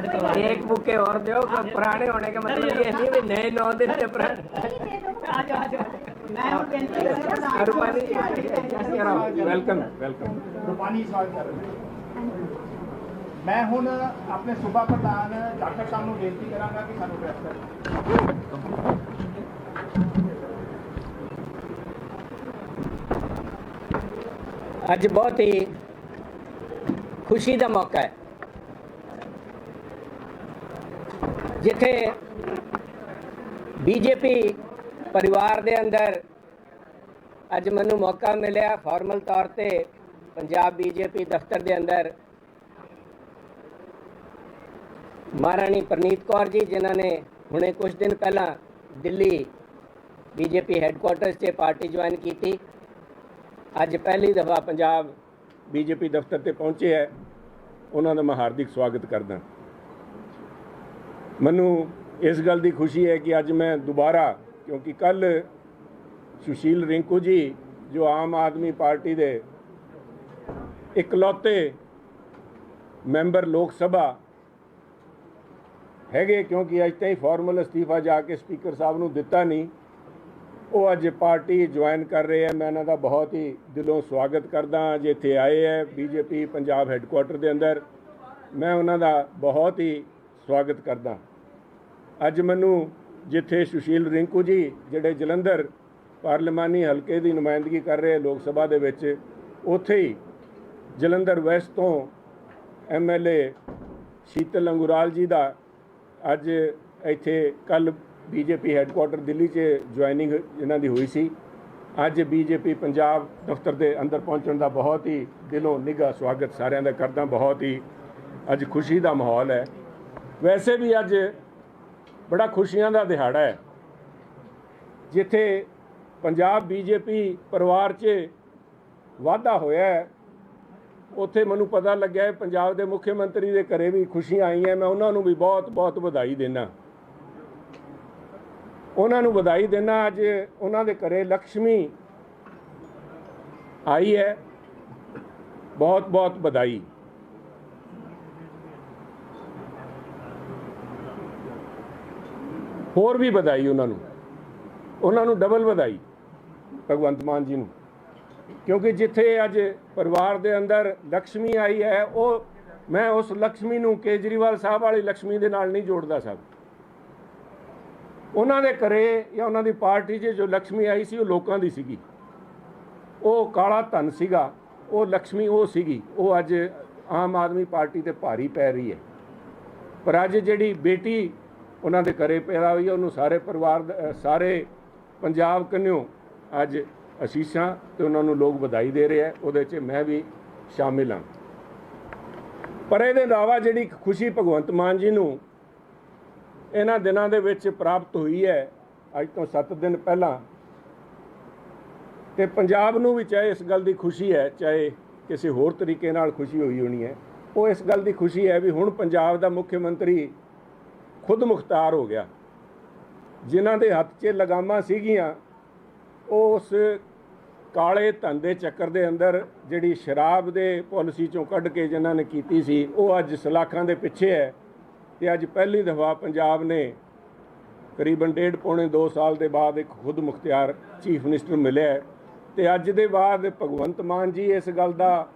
एक बुके और दो पुराने होने का मतलब ये नहीं भी नए नौ दिन से पुराने रुपानी वेलकम वेलकम ਰੂਪਾਨੀ ਸਵਾਲ ਕਰ ਰਹੇ ਮੈਂ ਹੁਣ ਆਪਣੇ ਸੂਬਾ ਪ੍ਰਧਾਨ ਡਾਕਟਰ ਸਾਹਿਬ ਨੂੰ ਬੇਨਤੀ ਕਰਾਂਗਾ ਕਿ ਸਾਨੂੰ ਪ੍ਰੈਸ ਕਰਨ ਅੱਜ ਬਹੁਤ ਹੀ ਖੁਸ਼ੀ ਦਾ ਮੌਕਾ ਹੈ ਜਿੱਥੇ ਬੀਜੇਪੀ ਪਰਿਵਾਰ ਦੇ ਅੰਦਰ ਅੱਜ ਮੈਨੂੰ ਮੌਕਾ ਮਿਲਿਆ ਫਾਰਮਲ ਤੌਰ ਤੇ ਪੰਜਾਬ ਬੀਜੇਪੀ ਦਫ਼ਤਰ ਦੇ ਅੰਦਰ। ਮਹਾਰਾਣੀ ਪ੍ਰਨੀਤ ਕੌਰ ਜੀ, ਜਿਨ੍ਹਾਂ ਨੇ ਹੁਣੇ ਕੁਝ ਦਿਨ ਪਹਿਲਾਂ ਦਿੱਲੀ ਬੀਜੇਪੀ ਹੈੱਡਕੁਆਰਟਰਸ 'ਚ ਪਾਰਟੀ ਜੁਆਇਨ ਕੀਤੀ। ਅੱਜ ਪਹਿਲੀ ਦਫਾ ਪੰਜਾਬ ਬੀਜੇਪੀ ਦਫ਼ਤਰ ਤੇ ਪਹੁੰਚੇ ਹੈ। ਉਹਨਾਂ ਦਾ ਮੈਂ ਹਾਰਦਿਕ ਸਵਾਗਤ ਕਰਦਾ ਮੈਨੂੰ ਇਸ ਗੱਲ ਦੀ ਖੁਸ਼ੀ ਹੈ ਕਿ ਅੱਜ ਮੈਂ ਦੁਬਾਰਾ, ਕਿਉਂਕਿ ਕੱਲ ਸੁਸ਼ੀਲ ਰਿੰਕੂ ਜੀ, ਜੋ ਆਮ ਆਦਮੀ ਪਾਰਟੀ ਦੇ ਇਕਲੌਤੇ ਮੈਂਬਰ ਲੋਕ ਸਭਾ ਹੈਗੇ, ਕਿਉਂਕਿ ਅੱਜ ਤਾਈਂ ਫਾਰਮਲ ਅਸਤੀਫਾ ਜਾ ਕੇ ਸਪੀਕਰ ਸਾਹਿਬ ਨੂੰ ਦਿੱਤਾ ਨਹੀਂ, ਉਹ ਅੱਜ ਪਾਰਟੀ ਜੁਆਇਨ ਕਰ ਰਹੇ ਹੈ। ਮੈਂ ਇਹਨਾਂ ਦਾ ਬਹੁਤ ਹੀ ਦਿਲੋਂ ਸਵਾਗਤ ਕਰਦਾ ਅੱਜ ਇੱਥੇ ਆਏ ਹੈ ਬੀਜੇਪੀ ਪੰਜਾਬ ਹੈੱਡਕੁਆਰਟਰ ਦੇ ਅੰਦਰ। ਮੈਂ ਉਹਨਾਂ ਦਾ ਬਹੁਤ ਹੀ ਸਵਾਗਤ ਕਰਦਾ ਅੱਜ ਮੈਨੂੰ ਜਿੱਥੇ ਸੁਸ਼ੀਲ ਰਿੰਕੂ ਜੀ, ਜਿਹੜੇ ਜਲੰਧਰ ਪਾਰਲੀਮਾਨੀ ਹਲਕੇ ਦੀ ਨੁਮਾਇੰਦਗੀ ਕਰ ਰਹੇ ਲੋਕ ਸਭਾ ਦੇ ਵਿੱਚ, ਉੱਥੇ ਹੀ ਜਲੰਧਰ ਵੈਸਟ ਤੋਂ ਐਮਐਲਏ ਸ਼ੀਤਲ ਅੰਗੁਰਾਲ ਜੀ ਦਾ ਅੱਜ ਇੱਥੇ ਕੱਲ ਬੀਜੇਪੀ ਹੈੱਡਕੁਆਟਰ ਦਿੱਲੀ 'ਚ ਜੁਆਇਨਿੰਗ ਇਹਨਾਂ ਦੀ ਹੋਈ ਸੀ। ਅੱਜ ਬੀਜੇਪੀ ਪੰਜਾਬ ਦਫ਼ਤਰ ਦੇ ਅੰਦਰ ਪਹੁੰਚਣ ਦਾ ਬਹੁਤ ਹੀ ਦਿਲੋਂ ਨਿੱਘਾ ਸਵਾਗਤ ਸਾਰਿਆਂ ਦਾ ਕਰਦਾ, ਬਹੁਤ ਹੀ ਅੱਜ ਖੁਸ਼ੀ ਦਾ ਮਾਹੌਲ ਹੈ। ਵੈਸੇ ਵੀ ਅੱਜ ਬੜਾ ਖੁਸ਼ੀਆਂ ਦਾ ਦਿਹਾੜਾ ਹੈ। ਜਿੱਥੇ ਪੰਜਾਬ ਬੀਜੇਪੀ ਪਰਿਵਾਰ 'ਚ ਵਾਧਾ ਹੋਇਆ ਹੈ, ਉੱਥੇ ਮੈਨੂੰ ਪਤਾ ਲੱਗਿਆ ਹੈ ਪੰਜਾਬ ਦੇ ਮੁੱਖ ਮੰਤਰੀ ਦੇ ਘਰੇ ਵੀ ਖੁਸ਼ੀਆਂ ਆਈਆਂ। ਮੈਂ ਉਹਨਾਂ ਨੂੰ ਵੀ ਬਹੁਤ ਬਹੁਤ ਵਧਾਈ ਦੇਣਾ ਉਹਨਾਂ ਨੂੰ ਵਧਾਈ ਦੇਣਾ ਅੱਜ ਉਹਨਾਂ ਦੇ ਘਰੇ ਲక్ష్ਮੀ ਆਈ ਹੈ। ਬਹੁਤ ਬਹੁਤ ਵਧਾਈ। ਹੋਰ ਵੀ ਵਧਾਈ ਉਹਨਾਂ ਨੂੰ। ਉਹਨਾਂ ਨੂੰ ਡਬਲ ਵਧਾਈ, ਭਗਵੰਤ ਮਾਨ ਜੀ ਨੂੰ। ਕਿਉਂਕਿ ਜਿੱਥੇ ਅੱਜ ਪਰਿਵਾਰ ਦੇ ਅੰਦਰ ਲక్ష్ਮੀ ਆਈ ਹੈ, ਉਹ ਮੈਂ ਉਸ ਲక్ష్ਮੀ ਨੂੰ ਕੇਜਰੀਵਾਲ ਸਾਹਿਬ ਵਾਲੀ ਲక్ష్ਮੀ ਦੇ ਨਾਲ ਨਹੀਂ ਜੋੜਦਾ ਸਕ ਉਹਨਾਂ ਦੇ ਘਰੇ ਜਾਂ ਉਹਨਾਂ ਦੀ ਪਾਰਟੀ 'ਚ ਜੋ ਲక్ష్ਮੀ ਆਈ ਸੀ, ਉਹ ਲੋਕਾਂ ਦੀ ਸੀਗੀ। ਉਹ ਕਾਲਾ ਧਨ ਸੀਗਾ, ਉਹ ਲక్ష్ਮੀ ਉਹ ਸੀਗੀ। ਉਹ ਅੱਜ ਆਮ ਆਦਮੀ ਪਾਰਟੀ ਤੇ ਭਾਰੀ ਪੈ ਰਹੀ ਹੈ। ਪਰ ਅੱਜ ਜਿਹੜੀ ਬੇਟੀ ਉਹਨਾਂ ਦੇ ਘਰੇ ਪੈਦਾ ਹੋਈ ਉਹਨੂੰ ਸਾਰੇ ਪਰਿਵਾਰ ਸਾਰੇ ਪੰਜਾਬ ਕੰਨਿਓ ਅੱਜ ਅਸੀਸਾਂ ਤੇ ਉਹਨਾਂ ਨੂੰ ਲੋਕ ਵਧਾਈ ਦੇ ਰਹੇ ਹੈ ਉਹਦੇ 'ਚ ਮੈਂ ਵੀ ਸ਼ਾਮਿਲ ਹਾਂ। ਪਰ ਇਹਦੇ ਇਲਾਵਾ ਜਿਹੜੀ ਖੁਸ਼ੀ ਭਗਵੰਤ ਮਾਨ ਜੀ ਨੂੰ ਇਹਨਾਂ ਦਿਨਾਂ ਦੇ ਵਿੱਚ ਪ੍ਰਾਪਤ ਹੋਈ ਹੈ, ਅੱਜ ਤੋਂ 7 ਦਿਨ ਪਹਿਲਾਂ, ਤੇ ਪੰਜਾਬ ਨੂੰ ਵੀ ਚਾਹੇ ਇਸ ਗੱਲ ਦੀ ਖੁਸ਼ੀ ਹੈ, ਚਾਹੇ ਕਿਸੇ ਹੋਰ ਤਰੀਕੇ ਨਾਲ ਖੁਸ਼ੀ ਹੋਈ ਹੋਣੀ ਹੈ, ਉਹ ਇਸ ਗੱਲ ਦੀ ਖੁਸ਼ੀ ਹੈ ਵੀ ਹੁਣ ਪੰਜਾਬ ਦਾ ਮੁੱਖ ਮੰਤਰੀ ਖੁਦ ਮੁਖਤਾਰ ਹੋ ਗਿਆ। ਜਿਨ੍ਹਾਂ ਦੇ ਹੱਥ 'ਚ ਲਗਾਮਾਂ ਸੀਗੀਆਂ, ਉਹ ਉਸ ਕਾਲੇ ਧਨ ਦੇ ਚੱਕਰ ਦੇ ਅੰਦਰ ਜਿਹੜੀ ਸ਼ਰਾਬ ਦੇ ਪਾਲਿਸੀ ਚੋਂ ਕੱਢ ਕੇ ਜਿਨ੍ਹਾਂ ਨੇ ਕੀਤੀ ਸੀ, ਉਹ ਅੱਜ ਸਲਾਖਾਂ ਦੇ ਪਿੱਛੇ ਹੈ ਤੇ ਅੱਜ ਪਹਿਲੀ ਦਫਾ ਪੰਜਾਬ ਨੇ ਕਰੀਬਨ ਡੇਢ ਪੌਣੇ 2 ਸਾਲ ਦੇ ਬਾਅਦ ਇੱਕ ਖੁਦ ਮੁਖਤਿਆਰ ਚੀਫ ਮਿਨਿਸਟਰ ਮਿਲਿਆ ਹੈ ਤੇ ਅੱਜ ਦੇ ਬਾਅਦ ਭਗਵੰਤ ਮਾਨ ਜੀ ਇਸ ਗੱਲ ਦਾ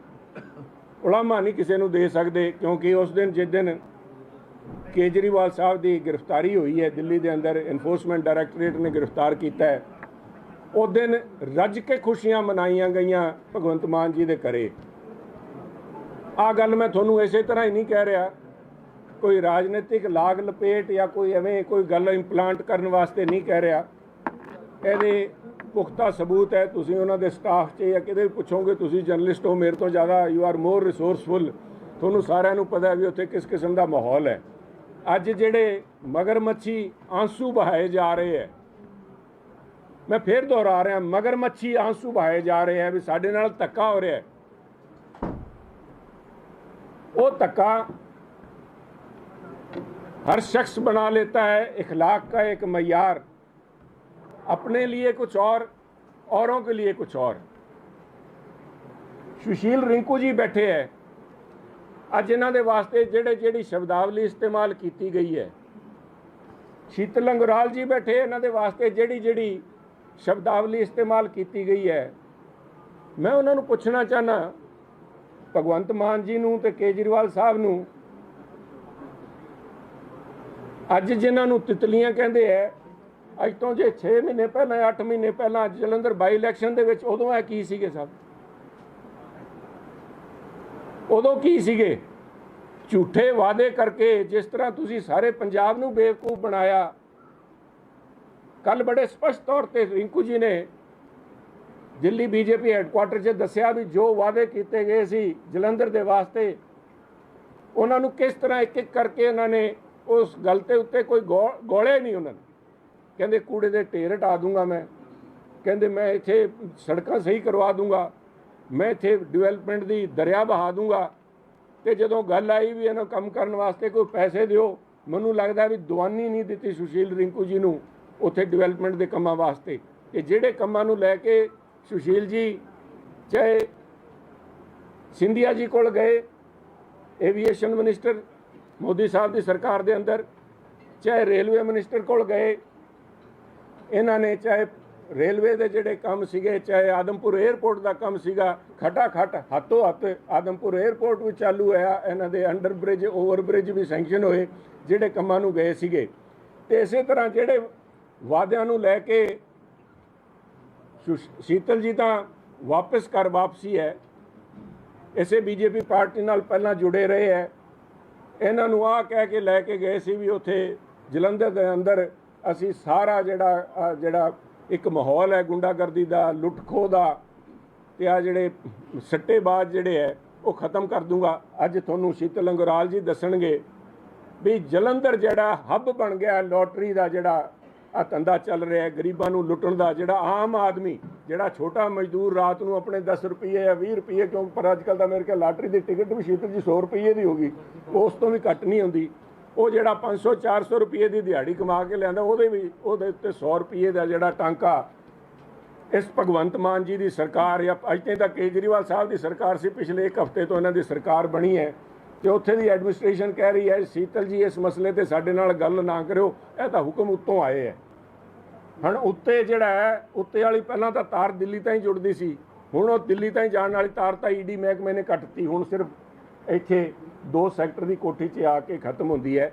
ਉਲਾਮਾ ਨਹੀਂ ਕਿਸੇ ਨੂੰ ਦੇ ਸਕਦੇ ਕਿਉਂਕਿ ਉਸ ਦਿਨ ਜਿਸ ਦਿਨ ਕੇਜਰੀਵਾਲ ਸਾਹਿਬ ਦੀ ਗ੍ਰਿਫਤਾਰੀ ਹੋਈ ਹੈ, ਦਿੱਲੀ ਦੇ ਅੰਦਰ ਇਨਫੋਰਸਮੈਂਟ ਡਾਇਰੈਕਟੋਰੇਟ ਨੇ ਗ੍ਰਿਫਤਾਰ ਕੀਤਾ ਹੈ। ਉਹ ਦਿਨ ਰੱਜ ਕੇ ਖੁਸ਼ੀਆਂ ਮਨਾਈਆਂ ਗਈਆਂ ਭਗਵੰਤ ਮਾਨ ਜੀ ਦੇ ਘਰੇ। ਆ ਗੱਲ ਮੈਂ ਤੁਹਾਨੂੰ ਇਸੇ ਤਰ੍ਹਾਂ ਹੀ ਨਹੀਂ ਕਹਿ ਰਿਹਾ। ਕੋਈ ਰਾਜਨੀਤਿਕ ਲਾਗ ਲਪੇਟ ਜਾਂ ਕੋਈ ਐਵੇਂ ਕੋਈ ਗੱਲ ਇੰਪਲਾਂਟ ਕਰਨ ਵਾਸਤੇ ਨਹੀਂ ਕਹਿ ਰਿਹਾ। ਇਹਦੇ ਪੁਖਤਾ ਸਬੂਤ ਹੈ, ਤੁਸੀਂ ਉਹਨਾਂ ਦੇ ਸਟਾਫ 'ਚ ਜਾਂ ਕਿਤੇ ਵੀ ਪੁੱਛੋਗੇ, ਤੁਸੀਂ ਜਰਨਲਿਸਟ ਹੋ, ਮੇਰੇ ਤੋਂ ਜ਼ਿਆਦਾ ਯੂ ਆਰ ਮੋਰ ਰਿਸੋਰਸਫੁਲ ਤੁਹਾਨੂੰ ਸਾਰਿਆਂ ਨੂੰ ਪਤਾ ਹੈ ਵੀ ਉੱਥੇ ਕਿਸ ਕਿਸਮ ਦਾ ਮਾਹੌਲ ਹੈ। ਅੱਜ ਜਿਹੜੇ ਮਗਰਮੱਛੀ ਆਂਸੂ ਬਹਾਏ ਜਾ ਰਹੇ ਹੈ ਮੈਂ ਫੇਰ ਦੁਹਰਾ ਰਿਹਾ ਮਗਰਮੱਛੀ ਆਂਸੂ ਬਹਾਏ ਜਾ ਰਹੇ ਹੈ ਵੀ ਸਾਡੇ ਨਾਲ ਧੱਕਾ ਹੋ ਰਿਹਾ ਹੈ ਉਹ ਧੱਕਾ हर शख्स बना लेता है इखलाक का एक मैार अपने लिए कुछ और औरों के लिए कुछ और सुशील रिंकू जी बैठे हैं ਅੱਜ ਇਹਨਾਂ ਦੇ ਵਾਸਤੇ ਜਿਹੜੇ ਜਿਹੜੀ ਸ਼ਬਦਾਵਲੀ ਇਸਤੇਮਾਲ ਕੀਤੀ ਗਈ ਹੈ। ਸ਼ੀਤਲ ਅੰਗਰਾਲ ਜੀ ਬੈਠੇ ਇਹਨਾਂ ਦੇ ਵਾਸਤੇ ਜਿਹੜੀ ਜਿਹੜੀ ਸ਼ਬਦਾਵਲੀ ਇਸਤੇਮਾਲ ਕੀਤੀ ਗਈ ਹੈ। ਮੈਂ ਉਹਨਾਂ ਨੂੰ ਪੁੱਛਣਾ ਚਾਹਨਾ, ਭਗਵੰਤ ਮਾਨ ਜੀ ਨੂੰ ਤੇ ਕੇਜਰੀਵਾਲ ਸਾਹਿਬ ਨੂੰ, ਅੱਜ ਜਿਨ੍ਹਾਂ ਨੂੰ ਤਿਤਲੀਆਂ ਕਹਿੰਦੇ ਐ, ਅੱਜ ਤੋਂ ਜੇ 6 ਮਹੀਨੇ ਪਹਿਲਾਂ 8 ਮਹੀਨੇ ਪਹਿਲਾਂ ਜਲੰਧਰ ਬਾਈ ਇਲੈਕਸ਼ਨ ਦੇ ਵਿੱਚ ਉਦੋਂ ਇਹ ਕੀ ਸੀਗੇ ਸਭ ਉਦੋਂ ਕੀ ਸੀਗੇ? ਝੂਠੇ ਵਾਅਦੇ ਕਰਕੇ ਜਿਸ ਤਰ੍ਹਾਂ ਤੁਸੀਂ ਸਾਰੇ ਪੰਜਾਬ ਨੂੰ ਬੇਵਕੂਫ ਬਣਾਇਆ। ਕੱਲ ਬੜੇ ਸਪਸ਼ਟ ਤੌਰ ਤੇ ਰਿੰਕੂ ਜੀ ਨੇ ਦਿੱਲੀ ਬੀਜੇਪੀ ਹੈੱਡਕੁਆਟਰ 'ਚ ਦੱਸਿਆ ਵੀ ਜੋ ਵਾਅਦੇ ਕੀਤੇ ਗਏ ਸੀ ਜਲੰਧਰ ਦੇ ਵਾਸਤੇ, ਉਹਨਾਂ ਨੂੰ ਕਿਸ ਤਰ੍ਹਾਂ ਇੱਕ ਇੱਕ ਕਰਕੇ ਉਹਨਾਂ ਨੇ ਉਸ ਗੱਲ ਤੇ ਉੱਤੇ ਕੋਈ ਗੋ- ਗੋਲੇ ਨਹੀਂ ਉਹਨਾਂ ਨੇ ਕਹਿੰਦੇ ਕੂੜੇ ਦੇ ਢੇਰ ਹਟਾ ਦੂੰਗਾ ਮੈਂ। ਕਹਿੰਦੇ ਮੈਂ ਇੱਥੇ ਸੜਕਾਂ ਸਹੀ ਕਰਵਾ ਦੂੰਗਾ। ਮੈਂ ਇੱਥੇ ਡਿਵੈਲਪਮੈਂਟ ਦੀ ਦਰਿਆ ਬਹਾ ਦੂੰਗਾ। ਤੇ ਜਦੋਂ ਗੱਲ ਆਈ ਵੀ ਇਹਨਾਂ ਕੰਮ ਕਰਨ ਵਾਸਤੇ ਕੋਈ ਪੈਸੇ ਦਿਓ, ਮੈਨੂੰ ਲੱਗਦਾ ਵੀ ਦਵਾਨੀ ਨਹੀਂ ਦਿੱਤੀ ਸੁਸ਼ੀਲ ਰਿੰਕੂ ਜੀ ਨੂੰ ਉੱਥੇ ਡਿਵੈਲਪਮੈਂਟ ਦੇ ਕੰਮਾਂ ਵਾਸਤੇ। ਤੇ ਜਿਹੜੇ ਕੰਮਾਂ ਨੂੰ ਲੈ ਕੇ ਸੁਸ਼ੀਲ ਜੀ ਚਾਹੇ ਸਿੰਧੀਆ ਜੀ ਕੋਲ ਗਏ ਏਵੀਏਸ਼ਨ ਮਿਨਿਸਟਰ ਮੋਦੀ ਸਾਹਿਬ ਦੀ ਸਰਕਾਰ ਦੇ ਅੰਦਰ, ਚਾਹੇ ਰੇਲਵੇ ਮਿਨਿਸਟਰ ਕੋਲ ਗਏ, ਇਹਨਾਂ ਨੇ ਚਾਹੇ ਰੇਲਵੇ ਦੇ ਜਿਹੜੇ ਕੰਮ ਸੀਗੇ, ਚਾਹੇ ਆਦਮਪੁਰ 에ਅਰਪੋਰਟ ਦਾ ਕੰਮ ਸੀਗਾ ਖਟਾ ਖਟ ਹੱਥੋਂ ਹੱਥ ਆਦਮਪੁਰ 에ਅਰਪੋਰਟ ਵੀ ਚਾਲੂ ਹੋਇਆ, ਇਹਨਾਂ ਦੇ ਅੰਡਰ ਬ੍ਰਿਜ ਓਵਰ ਬ੍ਰਿਜ ਵੀ ਸੈਂਕਸ਼ਨ ਹੋਏ, ਜਿਹੜੇ ਕੰਮਾਂ ਨੂੰ ਗਏ ਸੀਗੇ। ਤੇ ਇਸੇ ਤਰ੍ਹਾਂ ਜਿਹੜੇ ਵਾਅਦਿਆਂ ਨੂੰ ਲੈ ਕੇ ਸ਼ੀਤਲ ਜੀ ਤਾਂ ਵਾਪਸ ਕਰ ਵਾਪਸੀ ਹੈ। ਇਸੇ ਬੀਜੇਪੀ ਪਾਰਟੀ ਨਾਲ ਪਹਿਲਾਂ ਜੁੜੇ ਰਹੇ ਹੈ। ਇਹਨਾਂ ਨੂੰ ਆ ਕਹਿ ਕੇ ਲੈ ਕੇ ਗਏ ਸੀ ਵੀ ਉੱਥੇ ਜਲੰਧਰ ਦੇ ਅੰਦਰ ਅਸੀਂ ਸਾਰਾ ਜਿਹੜਾ ਜਿਹੜਾ ਇੱਕ ਮਾਹੌਲ ਹੈ ਗੁੰਡਾਗਰਦੀ ਦਾ ਲੁੱਟਖੋ ਦਾ, ਤੇ ਆ ਜਿਹੜੇ ਸੱਟੇਬਾਜ਼ ਜਿਹੜੇ ਹੈ, ਉਹ ਖਤਮ ਕਰ ਦੂੰਗਾ। ਅੱਜ ਤੁਹਾਨੂੰ ਸ਼ੀਤਲ ਅੰਗਰਾਲ ਜੀ ਦੱਸਣਗੇ ਵੀ ਜਲੰਧਰ ਜਿਹੜਾ ਹੱਬ ਬਣ ਗਿਆ, ਲੋਟਰੀ ਦਾ ਜਿਹੜਾ ਆ ਧੰਦਾ ਚੱਲ ਰਿਹਾ ਗਰੀਬਾਂ ਨੂੰ ਲੁੱਟਣ ਦਾ, ਜਿਹੜਾ ਆਮ ਆਦਮੀ, ਜਿਹੜਾ ਛੋਟਾ ਮਜ਼ਦੂਰ ਰਾਤ ਨੂੰ ਆਪਣੇ 10 ਰੁਪਏ ਜਾਂ 20 ਰੁਪਏ ਕਿਉਂ, ਪਰ ਅੱਜ ਕੱਲ ਦਾ ਮੇਰੇ ਕੋਲ ਲਾਟਰੀ ਦੀ ਟਿਕਟ ਵੀ ਸ਼ੀਤਲ ਜੀ 100 ਰੁਪਏ ਦੀ ਹੋਗੀ ਉਸ ਤੋਂ ਵੀ ਘੱਟ ਨਹੀਂ ਹੁੰਦੀ। ਉਹ ਜਿਹੜਾ 500 400 ਰੁਪਏ ਦੀ ਦਿਹਾੜੀ ਕਮਾ ਕੇ ਲਿਆਂਦਾ, ਉਹਦੇ ਵੀ, ਉਹਦੇ ਉੱਤੇ 100 ਰੁਪਏ ਦਾ ਜਿਹੜਾ ਟਾਂਕਾ ਇਸ ਭਗਵੰਤ ਮਾਨ ਜੀ ਦੀ ਸਰਕਾਰ ਜਾਂ ਅੱਜ ਤਾਈਂ ਤਾਂ ਕੇਜਰੀਵਾਲ ਸਾਹਿਬ ਦੀ ਸਰਕਾਰ ਸੀ, ਪਿਛਲੇ ਇੱਕ ਹਫ਼ਤੇ ਤੋਂ ਇਹਨਾਂ ਦੀ ਸਰਕਾਰ ਬਣੀ ਹੈ, ਤੇ ਉੱਥੇ ਦੀ ਐਡਮਿਨਿਸਟ੍ਰੇਸ਼ਨ ਕਹਿ ਰਹੀ ਹੈ, ਸੀਤਲ ਜੀ ਇਸ ਮਸਲੇ ਤੇ ਸਾਡੇ ਨਾਲ ਗੱਲ ਨਾ ਕਰਿਓ, ਇਹ ਤਾਂ ਹੁਕਮ ਉੱਤੋਂ ਆਏ ਹੈ। ਹੁਣ ਉੱਤੇ ਜਿਹੜਾ ਹੈ, ਉੱਤੇ ਵਾਲੀ ਪਹਿਲਾਂ ਤਾਂ ਤਾਰ ਦਿੱਲੀ ਤਾਈਂ ਜੁੜਦੀ ਸੀ, ਹੁਣ ਉਹ ਦਿੱਲੀ ਤਾਈਂ ਜਾਣ ਵਾਲੀ ਤਾਰ ਤਾਂ ਈਡੀ ਮਹਿਕਮੇ ਨੇ ਕੱਟਤੀ ਹੁਣ ਸਿਰਫ ਇੱਥੇ ਦੋ ਸੈਕਟਰ ਦੀ ਕੋਠੀ 'ਚ ਆ ਕੇ ਖਤਮ ਹੁੰਦੀ ਹੈ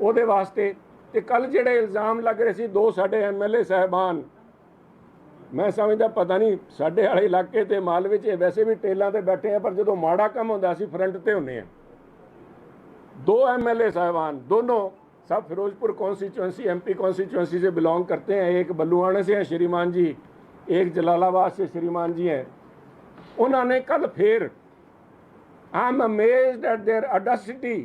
ਉਹਦੇ ਵਾਸਤੇ ਤੇ ਕੱਲ ਜਿਹੜੇ ਇਲਜ਼ਾਮ ਲੱਗ ਰਹੇ ਸੀ ਦੋ ਸਾਡੇ ਐਮਐਲਏ ਸਹਿਬਾਨ ਮੈਂ ਸਮਝਦਾ ਪਤਾ ਨਹੀਂ ਸਾਡੇ ਵਾਲੇ ਇਲਾਕੇ ਤੇ ਮਾਲਵੇ 'ਚ ਇਹ ਵੈਸੇ ਵੀ ਟੇਲਾਂ ਤੇ ਬੈਠੇ ਆ ਪਰ ਜਦੋਂ ਮਾੜਾ ਕੰਮ ਹੁੰਦਾ ਅਸੀਂ ਫਰੰਟ ਤੇ ਹੁੰਨੇ ਆ दो एमएलए साहबान दोनों सब फिरोजपुर कॉन्स्टिट्यूंसी एमपी कॉन्स्टिट्यूंसी से बिलोंग करते हैं एक बल्लुआने से हैं श्रीमान जी एक जलालाबाद से श्रीमान जी हैं उन्होंने कल फिर I am amazed at their audacity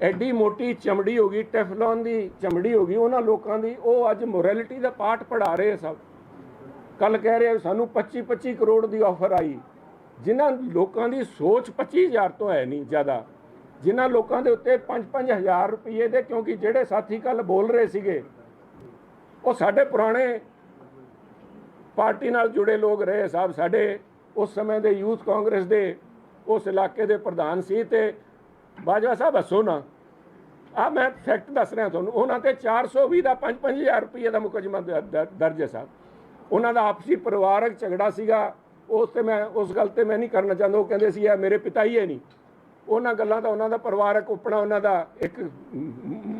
ਐਡੀ ਮੋਟੀ ਚਮੜੀ ਹੋ ਗਈ ਟੈਫਲੌਨ ਦੀ ਚਮੜੀ ਹੋ ਗਈ ਉਹਨਾਂ ਲੋਕਾਂ ਦੀ ਉਹ ਅੱਜ ਮੋਰੈਲਿਟੀ ਦਾ ਪਾਠ ਪੜਾ ਰਹੇ ਆ ਸਭ ਕੱਲ ਕਹਿ ਰਹੇ ਆ ਸਾਨੂੰ 25 25 ਕਰੋੜ ਦੀ ਆਫਰ ਆਈ ਜਿਨ੍ਹਾਂ ਲੋਕਾਂ ਦੀ ਸੋਚ 25000 ਤੋਂ ਹੈ ਨਹੀਂ ਜ਼ਿਆਦਾ ਜਿਨ੍ਹਾਂ ਲੋਕਾਂ ਦੇ ਉੱਤੇ 5-5000 ਰੁਪਏ ਦੇ ਕਿਉਂਕਿ ਜਿਹੜੇ ਸਾਥੀ ਕੱਲ ਬੋਲ ਰਹੇ ਸੀਗੇ ਉਹ ਸਾਡੇ ਪੁਰਾਣੇ ਪਾਰਟੀ ਨਾਲ ਜੁੜੇ ਲੋਕ ਰਹੇ ਸਾਹਿਬ ਸਾਡੇ ਉਸ ਸਮੇਂ ਦੇ ਯੂਥ ਕਾਂਗਰਸ ਦੇ ਉਸ ਇਲਾਕੇ ਦੇ ਪ੍ਰਧਾਨ ਸੀ ਤੇ ਬਾਜਵਾ ਸਾਹਿਬ ਹੱਸੋ ਨਾ। ਆ ਮੈਂ ਫੈਕਟ ਦੱਸ ਰਿਹਾ ਤੁਹਾਨੂੰ। ਉਹਨਾਂ ਤੇ 420 ਦਾ 5-5000 ਰੁਪਏ ਦਾ ਮੁਕੱਦਮਾ ਦ- ਦਰਜ ਹੈ ਸਾਹਿਬ। ਉਹਨਾਂ ਦਾ ਆਪਸੀ ਪਰਿਵਾਰਕ ਝਗੜਾ ਸੀਗਾ। ਉਸ ਤੇ ਮੈਂ ਉਸ ਗੱਲ ਤੇ ਮੈਂ ਨਹੀਂ ਕਰਨਾ ਚਾਹੁੰਦਾ। ਉਹ ਕਹਿੰਦੇ ਸੀ, ਇਹ ਮੇਰੇ ਪਿਤਾ ਹੀ ਹੈ ਨਹੀਂ। ਉਹਨਾਂ ਗੱਲਾਂ ਦਾ ਉਹਨਾਂ ਦਾ ਪਰਿਵਾਰਕ ਉਪਣਾ ਉਹਨਾਂ ਦਾ ਇੱਕ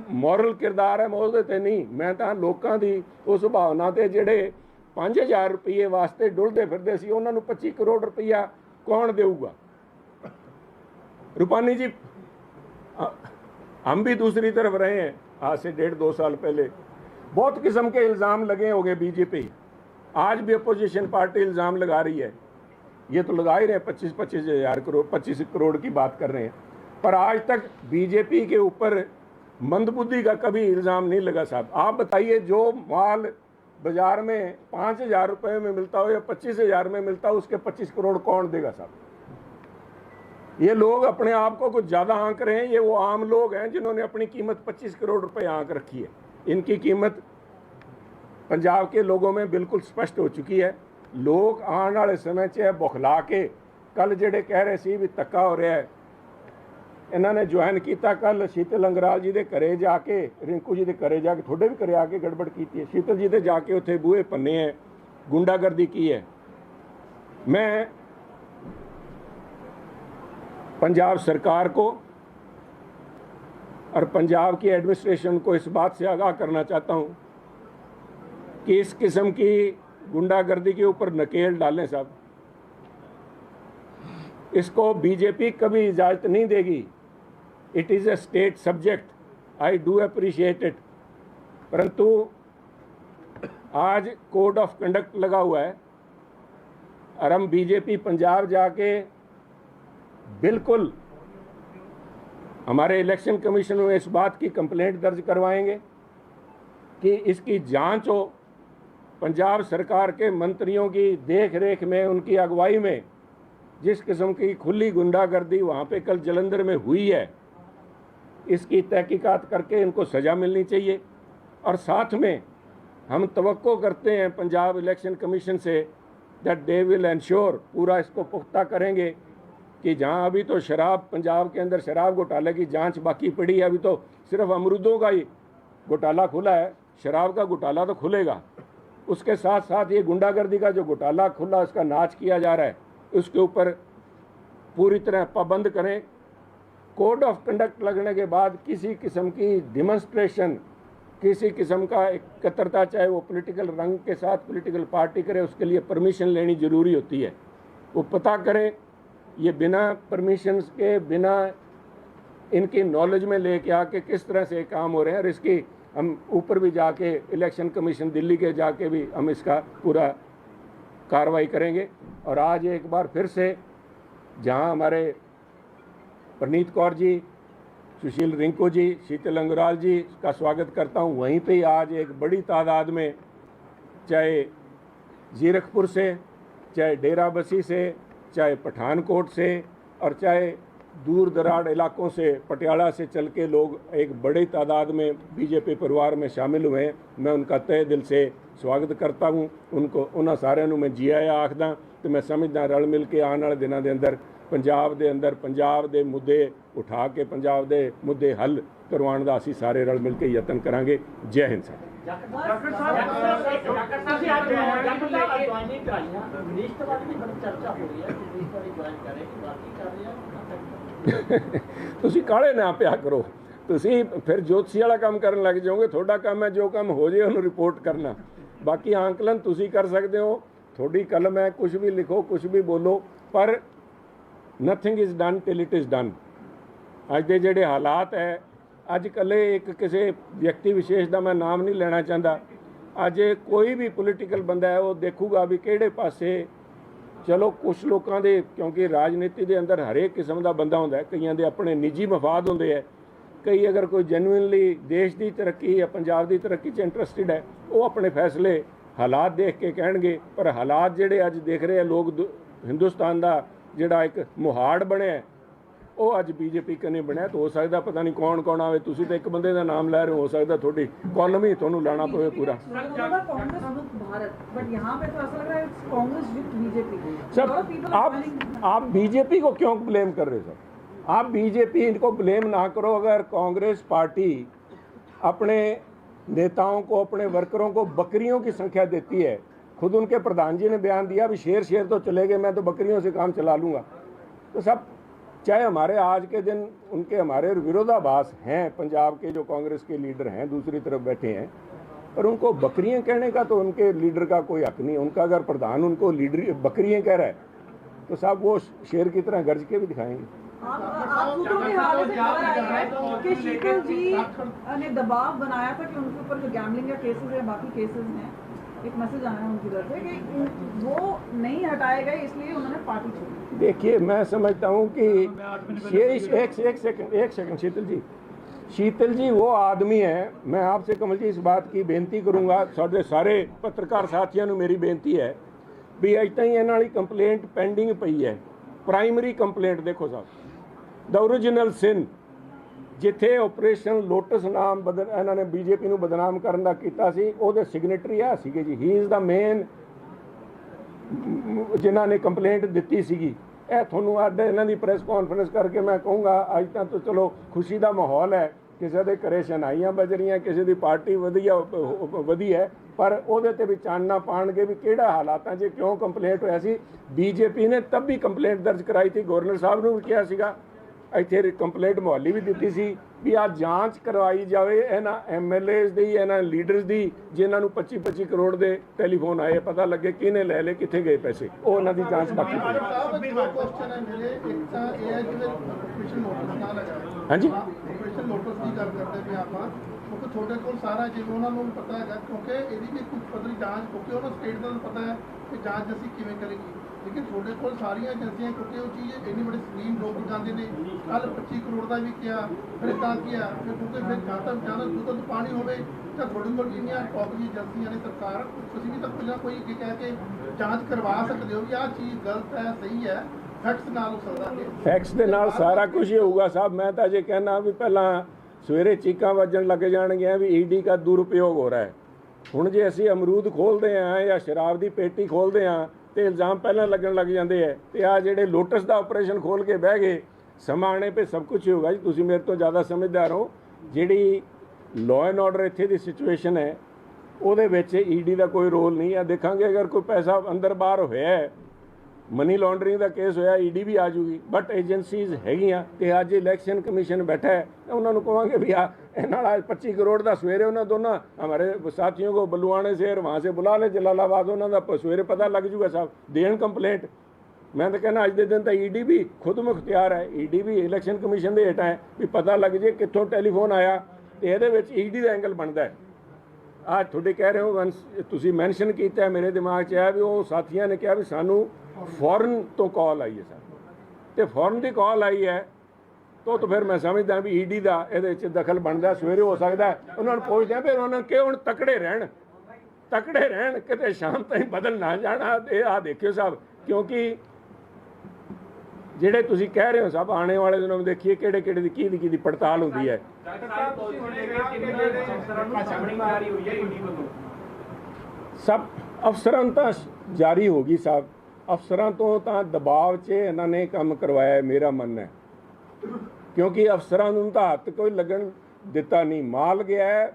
ਮੋਰਲ ਕਿਰਦਾਰ ਹੈ। ਮੈਂ ਉਹਦੇ ਤੇ ਨਹੀਂ। ਮੈਂ ਤਾਂ ਲੋਕਾਂ ਦੀ ਉਸ ਭਾਵਨਾ ਤੇ ਜਿਹੜੇ 5000 ਰੁਪਏ ਵਾਸਤੇ ਡੁੱਲਦੇ ਫਿਰਦੇ ਸੀ, ਉਹਨਾਂ ਨੂੰ 25 ਕਰੋੜ ਰੁਪਇਆ ਕੌਣ ਦੇਊਗਾ? रूपानी जी हम भी दूसरी तरफ़ रहे हैं, आज से डेढ़ दो साल पहले। बहुत किस्म के इल्ज़ाम लगे हो गए बीजेपी। आज भी अपोजिशन पार्टी इल्ज़ाम लगा रही है। ये तो लगा ही रहे पच्चीस पच्चीस हज़ार करोड़, पच्चीस करोड़ की बात कर रहे हैं। पर आज तक बीजेपी के ऊपर मंदबुद्धि का कभी इल्ज़ाम नहीं लगा साहब। आप बताइए, जो माल बाज़ार में पाँच हज़ार रुपये में मिलता हो या पच्चीस हज़ार में मिलता हो, उसके पच्चीस करोड़ कौन देगा साहब? ये लोग अपने आप को कुछ ज़्यादा आंक रहे हैं ये वो आम लोग हैं जिन्होंने अपनी कीमत 25 करोड़ रुपए आंक रखी है इनकी कीमत पंजाब के लोगों में बिल्कुल स्पष्ट हो चुकी है लोग आने वाले समय 'ਚ ਇਹ ਬੁਖਲਾ ਕੇ ਕੱਲ ਜਿਹੜੇ ਕਹਿ ਰਹੇ ਸੀ ਵੀ ਤੱਕਾ ਹੋ ਰਿਹਾ ਹੈ ਇਹਨਾਂ ਨੇ ਜੁਆਇਨ ਕੀਤਾ ਕੱਲ ਸ਼ੀਤਲ ਅੰਗਰਾਲ ਜੀ ਦੇ ਘਰੇ ਜਾ ਕੇ ਰਿੰਕੂ ਜੀ ਦੇ ਘਰੇ ਜਾ ਕੇ ਤੁਹਾਡੇ ਵੀ ਘਰੇ ਆ ਕੇ ਗੜਬੜ ਕੀਤੀ ਹੈ ਸ਼ੀਤਲ ਜੀ ਦੇ ਜਾ ਕੇ ਉੱਥੇ ਬੂਹੇ ਪੰਨੇ ਹੈ ਗੁੰਡਾਗਰਦੀ ਕੀ है मैं पंजाब सरकार को और पंजाब की एडमिनिस्ट्रेशन को इस बात से आगाह करना चाहता हूँ कि इस किस्म की गुंडागर्दी के ऊपर नकेल डालें साहब। इसको बीजेपी कभी इजाज़त नहीं देगी। It is a state subject I do appreciate it परंतु आज कोड ऑफ़ कंडक्ट लगा हुआ है और हम बीजेपी, पंजाब जाके बिल्कुल। हमारे इलेक्शन कमीशन में इस बात की कंप्लेंट दर्ज करवाएँगे कि इसकी जाँच हो। पंजाब सरकार के मंत्रियों की देख रेख में, उनकी अगुवाई में, जिस किस्म की खुली गुंडागर्दी वहाँ पे कल जलंधर में हुई है, इसकी तहकीकात करके इनको सज़ा मिलनी चाहिए। और साथ में हम तवक्को करते हैं पंजाब इलेक्शन कमीशन से दैट दे विल इंश्योर पूरा इसको पुख्ता करेंगे। कि जहाँ अभी तो शराब, पंजाब के अंदर शराब घोटाले की जाँच बाकी पड़ी है, अभी तो सिर्फ़ अमरूदों का ही घोटाला खुला है, शराब का घोटाला तो खुलेगा। उसके साथ साथ ये गुंडागर्दी का जो घोटाला खुला, उसका नाच किया जा रहा है, उसके ऊपर पूरी तरह पाबंद करें। कोड ऑफ़ कंडक्ट लगने के बाद किसी किस्म की डिमॉन्स्ट्रेशन किसी किस्म का एकत्रता, चाहे वो पॉलिटिकल रंग के साथ पॉलिटिकल पार्टी करे, उसके लिए परमिशन लेनी ज़रूरी होती है। वो पता करें ये बिना परमिशंस के, बिना इनकी नॉलेज में लेके आके किस तरह से काम हो रहे हैं और इसकी हम ऊपर भी जाके इलेक्शन कमीशन दिल्ली के जाके भी हम इसका पूरा कार्रवाई करेंगे। और आज एक बार फिर से जहाँ हमारे प्रनीत कौर जी, सुशील रिंकू जी, शीतल अंगराल जी का स्वागत करता हूँ, वहीं पे आज एक बड़ी तादाद में चाहे जीरकपुर से, चाहे डेरा बसी से चाहे पठानकोट से और चाहे दूर दराड़ इलाकों से पटियाला से चल के लोग एक बड़े तादाद में बीजेपी परिवार में शामिल हुए मैं उनका तय दिल से ਸਵਾਗਤ ਕਰਤਾ ਹੂੰ ਉਨਕੋ ਉਹਨਾਂ ਸਾਰਿਆਂ ਨੂੰ ਮੈਂ ਜੀ ਆਇਆਂ ਆਖਦਾ ਤੇ ਮੈਂ ਸਮਝਦਾ ਰਲ ਮਿਲ ਕੇ ਆਉਣ ਵਾਲੇ ਦਿਨਾਂ ਦੇ ਅੰਦਰ ਪੰਜਾਬ ਦੇ ਅੰਦਰ ਪੰਜਾਬ ਦੇ ਮੁੱਦੇ ਉਠਾ ਕੇ ਪੰਜਾਬ ਦੇ ਮੁੱਦੇ ਹੱਲ ਕਰਵਾਉਣ ਦਾ ਅਸੀਂ ਸਾਰੇ ਰਲ ਮਿਲ ਕੇ ਯਤਨ ਕਰਾਂਗੇ ਜੈ ਹਿੰਦ ਸਾਹਿਬ ਡਾਕਟਰ ਸਾਹਿਬ ਡਾਕਟਰ ਸਾਹਿਬ ਅੱਜ ਡਾਕਟਰ ਸਾਹਿਬ ਅੱਜ ਜੁਆਇਨਿੰਗ ਕਰਾਈ ਆ ਵਿਦੇਸ਼ ਤੋਂ ਬਾਅਦ ਵੀ ਬੜੀ ਚਰਚਾ ਹੋ ਰਹੀ ਹੈ ਕਿ ਤੋਂ ਜੁਆਇਨ ਕਰ ਰਹੇ ਬਾਕੀ ਕਰ ਰਹੇ ਤੁਸੀਂ ਕਾਲੇ ਨਾ ਪਿਆ ਕਰੋ ਤੁਸੀਂ ਫਿਰ ਜੋਤਸ਼ੀ ਵਾਲਾ ਕੰਮ ਕਰਨ ਲੱਗ ਜਾਓਗੇ ਤੁਹਾਡਾ ਕੰਮ ਹੈ ਜੋ ਕੰਮ ਹੋ ਜੇ ਉਹਨੂੰ ਰਿਪੋਰਟ ਕਰਨਾ ਬਾਕੀ ਆਂਕਲਨ ਤੁਸੀਂ ਕਰ ਸਕਦੇ ਹੋ ਤੁਹਾਡੀ ਕਲਮ ਹੈ ਕੁਝ ਵੀ ਲਿਖੋ ਕੁਝ ਵੀ ਬੋਲੋ ਪਰ nothing is done till it is done ਅੱਜ ਦੇ ਜਿਹੜੇ ਹਾਲਾਤ ਹੈ, ਅੱਜ ਕੱਲੇ ਇੱਕ ਕਿਸੇ ਵਿਅਕਤੀ ਵਿਸ਼ੇਸ਼ ਦਾ ਮੈਂ ਨਾਮ ਨਹੀਂ ਲੈਣਾ ਚਾਹੁੰਦਾ। ਅੱਜ ਕੋਈ ਵੀ ਪੋਲੀਟੀਕਲ ਬੰਦਾ ਹੈ, ਉਹ ਦੇਖੂਗਾ ਵੀ ਕਿਹੜੇ ਪਾਸੇ ਚਲੋ ਕੁਝ ਲੋਕਾਂ ਦੇ, ਕਿਉਂਕਿ ਰਾਜਨੀਤੀ ਦੇ ਅੰਦਰ ਹਰੇਕ ਕਿਸਮ ਦਾ ਬੰਦਾ ਹੁੰਦਾ ਹੈ, ਕਈਆਂ ਦੇ ਆਪਣੇ ਨਿੱਜੀ ਮਫਾਦ ਹੁੰਦੇ ਹੈ। ਕਈ ਅਗਰ ਕੋਈ ਜੈਨੂਇਨਲੀ ਦੇਸ਼ ਦੀ ਤਰੱਕੀ ਜਾਂ ਪੰਜਾਬ ਦੀ ਤਰੱਕੀ 'ਚ ਇੰਟਰਸਟਿਡ ਹੈ, ਉਹ ਆਪਣੇ ਫੈਸਲੇ ਹਾਲਾਤ ਦੇਖ ਕੇ ਕਹਿਣਗੇ। ਪਰ ਹਾਲਾਤ ਜਿਹੜੇ ਅੱਜ ਦੇਖ ਰਹੇ ਆ ਲੋਕ ਦੁ- ਹਿੰਦੁਸਤਾਨ ਦਾ ਜਿਹੜਾ ਇੱਕ ਮੁਹਾੜ ਬਣਿਆ ਹੈ, ਉਹ ਅੱਜ ਬੀਜੇਪੀ ਕਨੇ ਬਣਿਆ ਤਾਂ ਹੋ ਸਕਦਾ ਪਤਾ ਨਹੀਂ ਕੌਣ ਕੌਣ ਆਵੇ ਤੁਸੀਂ ਤਾਂ ਇੱਕ ਬੰਦੇ ਦਾ ਨਾਮ ਲੈ ਰਹੇ ਹੋ ਹੋ ਸਕਦਾ ਤੁਹਾਡੀ ਕਾਲਮ ਹੀ ਤੁਹਾਨੂੰ ਲਾਣਾ ਪਵੇ ਪੂਰਾ कांग्रेस विद भारत बट यहाँ पे तो ऐसा लग रहा है कांग्रेस विद बीजेपी सब आप आप बीजेपी को क्यों ब्लेम कर रहे हो सर आप बीजेपी इनको ब्लेम ना करो अगर कांग्रेस पार्टी अपने नेताओं को अपने वर्करों को बकरियों की संख्या देती है खुद उनके प्रधान जी ने बयान दिया भी शेर शेर तो चले गए मैं तो बकरियों से काम चला लूँगा। तो सब, चाहे हमारे आज के दिन उनके हमारे विरोधाभास हैं, पंजाब के जो कांग्रेस के लीडर हैं, दूसरी तरफ़ बैठे हैं, पर उनको बकरियाँ कहने का तो उनके लीडर का कोई हक नहीं। उनका अगर प्रधान उनको लीडर, बकरियाँ कह रहा है तो साहब वो शेर की तरह गरज के भी दिखाएँगे। कि शीतल जी ने दबाव बनाया था कि उनके ऊपर जो गैमलिंग का केसेस है, बाकी केसेस हैं। एक मैसेज आया है उनकी तरफ से कि उन- वो नहीं हटाए गए इसलिए उन्होंने पार्टी छोड़ी देखिए मैं समझता हूँ कि ये इस- एक एक सेकंड एक सेकंड शीतल जी शीतल जी वो आदमी है मैं आपसे कमल जी इस बात की बेनती करूँगा ਸਾਡੇ ਸਾਰੇ ਪੱਤਰਕਾਰ ਸਾਥੀਆਂ ਨੂੰ ਮੇਰੀ ਬੇਨਤੀ ਹੈ ਵੀ ਅਜ ਤਾਈਂ ਇਹਨਾਂ ਵਾਲੀ ਕੰਪਲੇਂਟ ਪੈਂਡਿੰਗ ਪਈ ਹੈ ਪ੍ਰਾਇਮਰੀ ਕੰਪਲੇਂਟ ਦੇਖੋ ਸਾਹਿਬ ਦਾ ਓਰੀਜਨਲ ਸਿਨ ਜਿੱਥੇ ਆਪਰੇਸ਼ਨ ਲੋਟਸ ਨਾਮ ਬਦਲ ਇਹਨਾਂ ਨੇ ਬੀਜੇਪੀ ਨੂੰ ਬਦਨਾਮ ਕਰਨ ਦਾ ਕੀਤਾ ਸੀ ਉਹਦੇ ਸਿਗਨੇਟਰੀ ਆ ਸੀਗੇ ਜੀ। ਹੀ ਇਜ਼ ਦਾ ਮੇਨ ਜਿਨ੍ਹਾਂ ਨੇ ਕੰਪਲੇਂਟ ਦਿੱਤੀ ਸੀਗੀ। ਇਹ ਤੁਹਾਨੂੰ ਅੱਜ ਇਹਨਾਂ ਦੀ ਪ੍ਰੈਸ ਕਾਨਫਰੰਸ ਕਰਕੇ ਮੈਂ ਕਹੂੰਗਾ ਅੱਜ ਤਾਂ ਤਾਂ ਚਲੋ ਖੁਸ਼ੀ ਦਾ ਮਾਹੌਲ ਹੈ। ਕਿਸੇ ਦੇ ਘਰੇ ਸ਼ਨਾਈਆਂ ਵੱਜ ਰਹੀਆਂ ਕਿਸੇ ਦੀ ਪਾਰਟੀ ਵਧੀਆ ਵਧੀਆ ਹੈ, ਪਰ ਉਹਦੇ ਤੇ ਵੀ ਚਾਨਣਾ ਪਾਣਗੇ ਵੀ ਕਿਹੜਾ ਹਾਲਾਤਾਂ 'ਚ ਕਿਉਂ ਕੰਪਲੇਂਟ ਹੋਇਆ ਸੀ। ਬੀਜੇਪੀ ਨੇ ਤਬ ਵੀ ਕੰਪਲੇਂਟ ਦਰਜ ਕਰਾਈ ਸੀ ਗਵਰਨਰ ਸਾਹਿਬ ਨੂੰ ਵੀ ਕਿਹਾ ਸੀਗਾ। ਇੱਥੇ ਕੰਪਲੇਂਟ ਮੁਹੱਲੀ ਵੀ ਦਿੱਤੀ ਸੀ ਵੀ ਆ ਜਾਂਚ ਕਰਵਾਈ ਜਾਵੇ, ਇਹਨਾਂ ਐਮਐਲਏਸ ਦੀ, ਇਹਨਾਂ ਲੀਡਰਸ ਦੀ, ਜਿਨ੍ਹਾਂ ਨੂੰ 25 25 ਕਰੋੜ ਦੇ ਟੈਲੀਫੋਨ ਆਏ ਪਤਾ ਲੱਗੇ ਕਿਹਨੇ ਲੈ ਲਏ, ਕਿੱਥੇ ਗਏ ਪੈਸੇ ਉਹ ਉਹਨਾਂ ਦੀ ਜਾਂਚ ਬਾਕੀ ਪਈ ਹੈ। ਸਾਹਿਬ ਦੋ ਕੁਐਸਚਨ ਹੈ ਮੇਰੇ ਇੱਕ ਤਾਂ ਇਹ ਹੈ ਜਿਵੇਂ ਆਪਰੇਸ਼ਨ ਨੋਟਿਸ ਨਾ ਲਗਾਇਆ ਹਾਂਜੀ। ਆਪਰੇਸ਼ਨ ਨੋਟਿਸ ਦੀ ਗੱਲ ਕਰਦੇ ਪਏ ਆਪਾਂ ਕਿਉਂਕਿ ਤੁਹਾਡੇ ਕੋਲ ਸਾਰਾ ਜਿਵੇਂ ਉਹਨਾਂ ਨੂੰ ਪਤਾ ਹੈਗਾ, ਕਿਉਂਕਿ ਇਹਦੀ ਵੀ ਕੁਝ ਪੱਧਰੀ ਜਾਂਚ, ਕਿਉਂਕਿ ਉਹਨਾਂ ਸਟੇਟ ਦਾ ਪਤਾ ਹੈ ਕਿ ਜਾਂਚ ਅਸੀਂ ਕਿਵੇਂ ਕਰੇਗੀ ਲੇਕਿਨ ਤੁਹਾਡੇ ਕੋਲ ਸਾਰੀਆਂ ਏਜੰਸੀਆਂ ਕਿਉਂਕਿ ਉਹ ਚੀਜ਼ ਇੰਨੀ ਵੱਡੀ ਸਕੀਮ ਲੋਕ ਜਾਂਦੇ ਨੇ। ਕੱਲ 25 ਕਰੋੜ ਦਾ ਵੀ ਕਿਹਾ ਫਿਰ ਤਾਂ ਕਿਹਾ ਫਿਰ ਕਿਉਂਕਿ ਫਿਰ ਜਾਂ ਤਾਂ ਜਾਂ ਤਾਂ ਦੁੱਧ ਪਾਣੀ ਹੋਵੇ ਤਾਂ ਤੁਹਾਡੇ ਕੋਲ ਜਿੰਨੀਆਂ ਟੌਪ ਦੀ ਏਜੰਸੀਆਂ ਨੇ ਸਰਕਾਰ ਤੁਸੀਂ ਵੀ ਤਾਂ ਕੁਝ ਨਾ ਕੋਈ ਕਹਿ ਕੇ ਜਾਂਚ ਕਰਵਾ ਸਕਦੇ ਹੋ ਵੀ ਆਹ ਚੀਜ਼ ਗਲਤ ਹੈ ਸਹੀ ਹੈ ਫੈਕਟਸ ਨਾਲ ਹੋ ਸਕਦਾ ਕਿ ਫੈਕਸ ਦੇ ਨਾਲ ਸਾਰਾ ਕੁਝ ਹੀ ਹੋਊਗਾ ਸਾਹਿਬ। ਮੈਂ ਤਾਂ ਜੇ ਕਹਿਣਾ ਵੀ ਪਹਿਲਾਂ ਸਵੇਰੇ ਚੀਕਾਂ ਵੱਜਣ ਲੱਗ ਜਾਣਗੀਆਂ ਵੀ ਈਡੀ ਦਾ ਦੁਰਉਪਯੋਗ ਹੋ ਰਿਹਾ ਹੈ। ਹੁਣ ਜੇ ਅਸੀਂ ਅਮਰੂਦ ਖੋਲਦੇ ਆਂ ਜਾਂ ਸ਼ਰਾਬ ਦੀ ਪੇਟੀ ਖੋਲਦੇ ਆਂ ਤੇ ਇਲਜ਼ਾਮ ਪਹਿਲਾਂ ਲੱਗਣ ਲੱਗ ਜਾਂਦੇ ਐ। ਤੇ ਆ ਜਿਹੜੇ ਲੋਟਸ ਦਾ ਆਪਰੇਸ਼ਨ ਖੋਲ ਕੇ ਬਹਿ ਗਏ, ਸਮਾਂ ਆਣੇ 'ਤੇ ਸਭ ਕੁਝ ਹੀ ਹੋਗਾ ਜੀ। ਤੁਸੀਂ ਮੇਰੇ ਤੋਂ ਜ਼ਿਆਦਾ ਸਮਝਦਾਰ ਹੋ। ਜਿਹੜੀ ਲਾਅ ਐਂਡ ਆਰਡਰ ਇੱਥੇ ਦੀ ਸਿਚੁਏਸ਼ਨ ਹੈ ਉਹਦੇ ਵਿੱਚ ਈਡੀ ਦਾ ਕੋਈ ਰੋਲ ਨਹੀਂ ਹੈ ਦੇਖਾਂਗੇ ਅਗਰ ਕੋਈ ਪੈਸਾ ਅੰਦਰ ਬਾਹਰ ਹੋਇਆ ਮਨੀ ਲਾਂਡਰਿੰਗ ਦਾ ਕੇਸ ਹੋਇਆ ਈਡੀ ਵੀ ਆ ਜੂਗੀ ਬਟ ਏਜੰਸੀਜ਼ ਹੈਗੀਆਂ ਤੇ ਅੱਜ ਇਲੈਕਸ਼ਨ ਕਮਿਸ਼ਨ ਬੈਠਾ ਹੈ ਉਹਨਾਂ ਨੂੰ ਕਹਾਂਗੇ ਵੀ ਆ, ਇਹਨਾਂ ਨਾਲ 25 ਕਰੋੜ ਦਾ ਸਵੇਰੇ ਉਹਨਾਂ ਦੋਨਾਂ, ਹਮਾਰੇ ਸਾਥੀਆਂ ਕੋ ਬਲੂਆਣੇ ਸੇ ਰਵਾਂ ਸੇ ਬੁਲਾ ਲੈ, ਜਲਾਲਾਬਾਦ ਉਹਨਾਂ ਦਾ ਸਵੇਰੇ ਪਤਾ ਲੱਗ ਜੂਗਾ ਸਾਹਿਬ ਦੇਣ ਕੰਪਲੇਂਟ ਮੈਂ ਤਾਂ ਕਹਿੰਦਾ ਅੱਜ ਦੇ ਦਿਨ ਤਾਂ ਈਡੀ ਵੀ ਖੁਦ ਮੁਖਤਿਆਰ ਹੈ ਈਡੀ ਵੀ ਇਲੈਕਸ਼ਨ ਕਮਿਸ਼ਨ ਦੇ ਹੇਠਾਂ ਹੈ, ਵੀ ਪਤਾ ਲੱਗ ਜੇ ਕਿੱਥੋਂ ਟੈਲੀਫੋਨ ਆਇਆ ਤੇ ਇਹਦੇ ਵਿੱਚ ਈਡੀ ਦਾ ਐਂਗਲ ਬਣਦਾ ਹੈ। ਆ ਤੁਹਾਡੇ ਕਹਿ ਰਹੇ ਹੋ ਵੰਸ- ਤੁਸੀਂ ਮੈਂਸ਼ਨ ਕੀਤਾ ਮੇਰੇ ਦਿਮਾਗ 'ਚ ਆਇਆ ਵੀ ਉਹ ਸਾਥੀਆਂ ਨੇ ਕਿਹਾ ਵੀ ਸਾਨੂੰ ਫੌਰਨ ਤੋਂ ਕਾਲ ਆਈ ਹੈ ਸਰ। ਤੇ ਫੌਰਨ ਦੀ ਕਾਲ ਆਈ ਹੈ, ਤੋ ਤਾਂ ਫਿਰ ਮੈਂ ਸਮਝਦਾ ਵੀ ਈਡੀ ਦਾ ਇਹਦੇ ਵਿੱਚ ਦਖਲ ਬਣਦਾ, ਸਵੇਰੇ ਹੋ ਸਕਦਾ ਉਹਨਾਂ ਨੂੰ ਪੁੱਛਦੇ ਆ ਫਿਰ ਉਹਨਾਂ ਕਿ ਹੁਣ ਤਕੜੇ ਰਹਿਣ? ਤਕੜੇ ਰਹਿਣ, ਕਿਤੇ ਸ਼ਾਮ ਤਾਈਂ ਬਦਲ ਨਾ ਜਾਣਾ। ਇਹ ਆ ਦੇਖਿਓ ਸਾਹਿਬ, ਕਿਉਂਕਿ ਜਿਹੜੇ ਤੁਸੀਂ ਕਹਿ ਰਹੇ ਹੋ ਸਭ ਆਉਣੇ ਵਾਲੇ ਦਿਨਾਂ ਵਿੱਚ ਦੇਖੀਏ ਕਿਹੜੇ ਕਿਹੜੇ ਦੀ ਕੀ ਦੀ ਦੀ ਪੜਤਾਲ ਹੁੰਦੀ ਹੈ। ਸਭ ਅਫਸਰਾਂ ਨੂੰ ਤਾਂ ਜਾਰੀ ਹੋ ਗਈ ਸਾਹਿਬ ਅਫਸਰਾਂ ਤੋਂ ਤਾਂ ਦਬਾਅ 'ਚ ਇਹਨਾਂ ਨੇ ਕੰਮ ਕਰਵਾਇਆ, ਮੇਰਾ ਮੰਨਣਾ ਹੈ। ਕਿਉਂਕਿ ਅਫਸਰਾਂ ਨੂੰ ਤਾਂ ਹੱਥ ਕੋਈ ਲੱਗਣ ਦਿੱਤਾ ਨਹੀਂ। ਮਾਲ ਗਿਆ